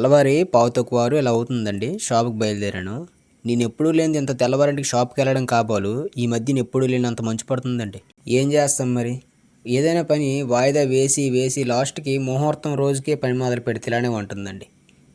తెల్లవారి పావు తక్కువ వారు ఇలా అవుతుందండి. షాప్కి బయలుదేరాను. నేను ఎప్పుడూ లేనిది ఇంత తెల్లవారింటికి షాప్కి వెళ్ళడం కాబోలు ఈ మధ్యన ఎప్పుడూ లేనంత మంచు పడుతుందండి. ఏం చేస్తాం మరి? ఏదైనా పని వాయిదా వేసి వేసి లాస్ట్కి ముహూర్తం రోజుకే పని మొదలు పెడితే ఇలానే ఉంటుందండి.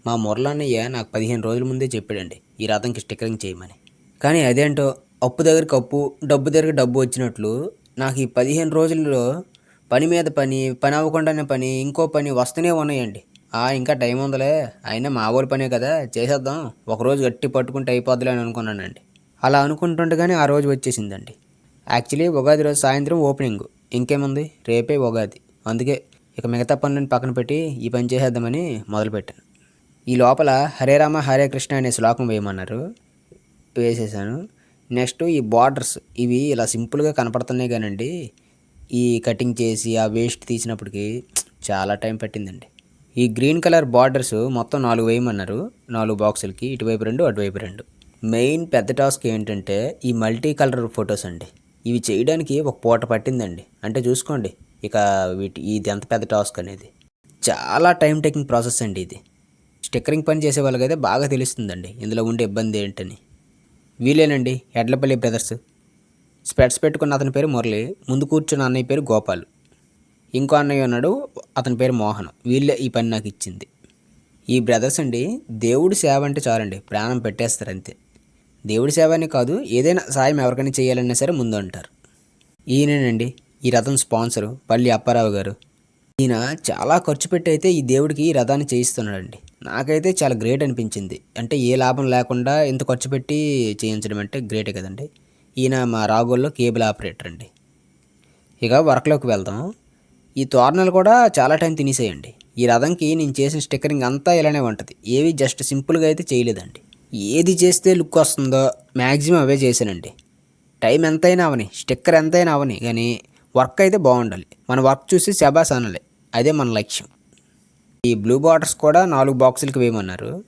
మా మురళన్నయ్య నాకు పదిహేను రోజుల ముందే చెప్పాడండి ఈ రథంకి స్టిక్కరింగ్ చేయమని. కానీ అదేంటో అప్పు దగ్గరికి అప్పు డబ్బు దగ్గర డబ్బు వచ్చినట్లు నాకు ఈ పదిహేను రోజుల్లో పని మీద పని పని అవ్వకుండానే పని ఇంకో పని వస్తూనే ఉన్నాయండి. ఇంకా టైం ఉందిలే. అయినా మా ఊరి పనే కదా. చేసేద్దాం. ఒకరోజు గట్టి పట్టుకుంటే అయిపోద్దులే అని అనుకున్నానండి. అలా అనుకుంటుండగానే ఆ రోజు వచ్చేసిందండి. యాక్చువల్లీ ఉగాది రోజు సాయంత్రం ఓపెనింగ్. ఇంకేముంది? రేపే ఉగాది. అందుకే ఇక మిగతా పనులను పక్కన పెట్టి ఈ పని చేసేద్దామని మొదలుపెట్టాను. ఈ లోపల హరే రామ హరే కృష్ణ అనే శ్లోకం వేయమన్నారు. వేసేసాను. నెక్స్ట్ ఈ బార్డర్స్ ఇవి ఇలా సింపుల్గా కనపడుతున్నాయి కానండి. ఈ కటింగ్ చేసి ఆ వేస్ట్ తీసినప్పటికీ చాలా టైం పట్టిందండి. ఈ గ్రీన్ కలర్ బార్డర్స్ మొత్తం నాలుగు వేయమన్నారు. నాలుగు బాక్సులకి ఇటువైపు రెండు అటువైపు రెండు. మెయిన్ పెద్ద టాస్క్ ఏంటంటే ఈ మల్టీ కలర్ ఫొటోస్ అండి. ఇవి చేయడానికి ఒక పూట పట్టిందండి. అంటే చూసుకోండి ఇక వీటి ఇది ఎంత పెద్ద టాస్క్ అనేది. చాలా టైం టేకింగ్ ప్రాసెస్ అండి ఇది. స్టిక్కరింగ్ పని చేసే వాళ్ళకైతే బాగా తెలుస్తుందండి ఇందులో ఉండే ఇబ్బంది ఏంటని. వీలేనండి ఎడ్లపల్లి బ్రదర్స్. స్పెట్స్ పెట్టుకున్న అతని పేరు మురళి ముందు కూర్చున్న అన్నయ్య పేరు గోపాల్. ఇంకో అన్నయ్య ఉన్నాడు అతని పేరు మోహన్. వీళ్ళే ఈ పని నాకు ఇచ్చింది. ఈ బ్రదర్స్ అండి దేవుడి సేవ అంటే చాలండి ప్రాణం పెట్టేస్తారు అంతే. దేవుడి సేవ అని కాదు ఏదైనా సాయం ఎవరికైనా చేయాలన్నా సరే ముందు అంటారు. ఈయనేనండి ఈ రథం స్పాన్సరు పల్లి అప్పారావు గారు. ఈయన చాలా ఖర్చు పెట్టి అయితే ఈ దేవుడికి ఈ రథాన్ని చేయిస్తున్నాడండి. నాకైతే చాలా గ్రేట్ అనిపించింది. అంటే ఏ లాభం లేకుండా ఇంత ఖర్చు పెట్టి చేయించడం అంటే గ్రేటే కదండి. ఈయన మా రాగోల్లో కేబుల్ ఆపరేటర్ అండి. ఇక వర్క్లోకి వెళ్దాం. ఈ తోరణాలు కూడా చాలా టైం తినేసేయండి. ఈ రథంకి నేను చేసిన స్టిక్కరింగ్ అంతా ఇలానే ఉంటుంది. ఏవి జస్ట్ సింపుల్గా అయితే చేయలేదండి. ఏది చేస్తే లుక్ వస్తుందో మ్యాక్సిమం అవే చేశానండి. టైం ఎంతైనా అవని స్టిక్కర్ ఎంతైనా అవని కానీ వర్క్ అయితే బాగుండాలి. మన వర్క్ చూసి శబాస్ అనాలి. అదే మన లక్ష్యం. ఈ బ్లూ బార్డర్స్ కూడా నాలుగు బాక్సులకి వేయమన్నారు.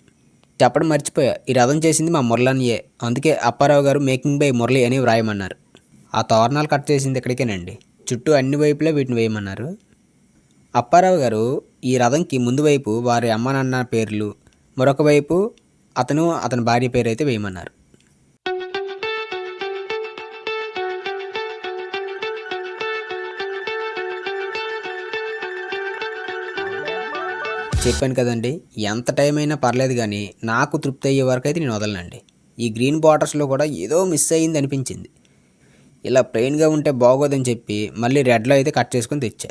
చెప్పడం మర్చిపోయా. ఈ రథం చేసింది మా మురళనియే అందుకే అప్పారావు గారు మేకింగ్ బై మురళి అని వ్రాయమన్నారు. ఆ తోరణాలు కట్ చేసింది ఇక్కడికేనండి. చుట్టూ అన్ని వైపులా వీటిని వేయమన్నారు. అప్పారావు గారు ఈ రథంకి ముందు వైపు వారి అమ్మ నాన్న పేర్లు మరొక వైపు అతను అతని భార్య పేరు అయితే వేయమన్నారు. చెప్పాను కదండి ఎంత టైం అయినా పర్లేదు కానీ నాకు తృప్తి అయ్యే వరకు అయితే నేను వదలనండి. ఈ గ్రీన్ బార్డర్స్లో కూడా ఏదో మిస్ అయ్యింది అనిపించింది. ఇలా ప్లెయిన్గా ఉంటే బాగోదని చెప్పి మళ్ళీ రెడ్లో అయితే కట్ చేసుకొని తెచ్చా.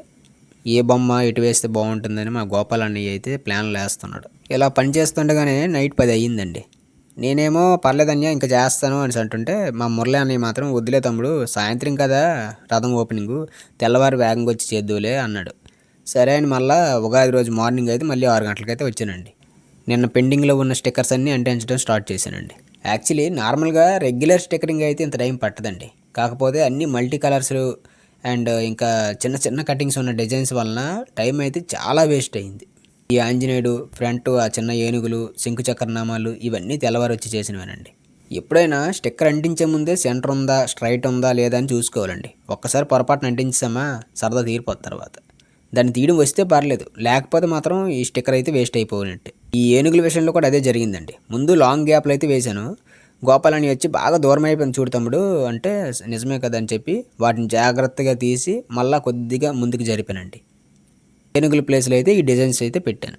ఏ బొమ్మ ఎటు వేస్తే బాగుంటుందని మా గోపాల్ అన్నయ్య అయితే ప్లాన్లు వేస్తున్నాడు. ఇలా పని చేస్తుండగానే నైట్ పది అయ్యిందండి. నేనేమో పర్లేదన్యా ఇంకా చేస్తాను అని అంటుంటే మా మురళి అన్నయ్య మాత్రం వద్దులే తమ్ముడు సాయంత్రం కదా రథం ఓపెనింగ్ తెల్లవారు వేగంగా వచ్చి చేద్దులే అన్నాడు. సరే అని మళ్ళీ ఉగాది రోజు మార్నింగ్ అయితే మళ్ళీ ఆరు గంటలకైతే వచ్చానండి. నిన్న పెండింగ్లో ఉన్న స్టిక్కర్స్ అన్నీ అంటించడం స్టార్ట్ చేశానండి. యాక్చువల్లీ నార్మల్గా రెగ్యులర్ స్టిక్కరింగ్ అయితే ఇంత టైం పట్టదండి. కాకపోతే అన్ని మల్టీ కలర్స్ అండ్ ఇంకా చిన్న చిన్న కటింగ్స్ ఉన్న డిజైన్స్ వలన టైం అయితే చాలా వేస్ట్ అయింది. ఈ ఆంజనేయుడు ఫ్రంట్ ఆ చిన్న ఏనుగులు శంకు చక్రనామాలు ఇవన్నీ తెల్లవారు వచ్చి చేసినవేనండి. ఎప్పుడైనా స్టిక్కర్ అంటించే ముందే సెంటర్ ఉందా స్ట్రైట్ ఉందా లేదా అని చూసుకోవాలండి. ఒక్కసారి పొరపాటున అంటించామా సరదా తీరిపోతుంది తర్వాత. దాన్ని తీయడం వస్తే పర్లేదు లేకపోతే మాత్రం ఈ స్టిక్కర్ అయితే వేస్ట్ అయిపోయినట్టు. ఈ ఏనుగుల విషయంలో కూడా అదే జరిగిందండి. ముందు లాంగ్ గ్యాప్లు అయితే వేశాను గోపాలని వచ్చి బాగా దూరం అయిపోయింది చూడు తమ్ముడు అంటే నిజమే కదా అని చెప్పి వాటిని జాగ్రత్తగా తీసి మళ్ళీ కొద్దిగా ముందుకు జరిపానండి. ఏనుగుల ప్లేస్లో అయితే ఈ డిజైన్స్ అయితే పెట్టాను.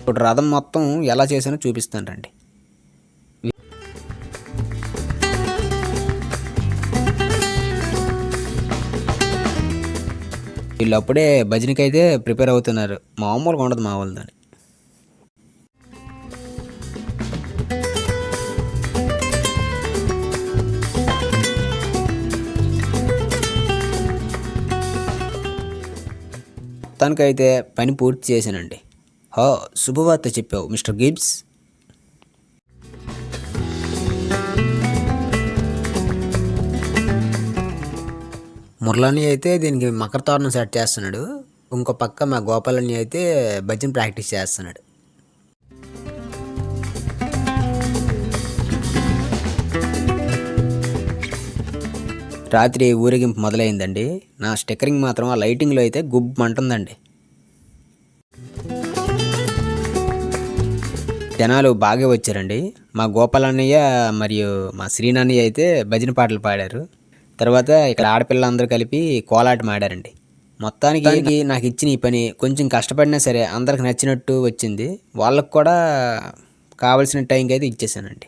ఇప్పుడు రథం మొత్తం ఎలా చేశానో చూపిస్తాను రండి. వీళ్ళు అప్పుడే భజనకి అయితే ప్రిపేర్ అవుతున్నారు. మామూలుగా ఉండదు మా వాళ్ళని మొత్తానికైతే పని పూర్తి చేశానండి. హో శుభవార్త చెప్పావు మిస్టర్ గిబ్స్. మురళని అయితే దీనికి మకర తోరణం సెట్ చేస్తున్నాడు. ఇంకో పక్క మా గోపాలని అయితే భజన ప్రాక్టీస్ చేస్తున్నాడు. రాత్రి ఊరేగింపు మొదలైందండి. నా స్టిక్కరింగ్ మాత్రం ఆ లైటింగ్లో అయితే గుబ్ అంటుందండి జనాలు బాగా వచ్చారండి. మా గోపాలన్నయ్య మరియు మా శ్రీనాన్నయ్య అయితే భజన పాటలు పాడారు. తర్వాత ఇక్కడ ఆడపిల్లలందరూ కలిపి కోలాటం ఆడారండి. మొత్తానికి నాకు ఇచ్చిన ఈ పని కొంచెం కష్టపడినా సరే అందరికి నచ్చినట్టు వచ్చింది. వాళ్ళకు కూడా కావలసిన టైంకి అయితే ఇచ్చేసానండి.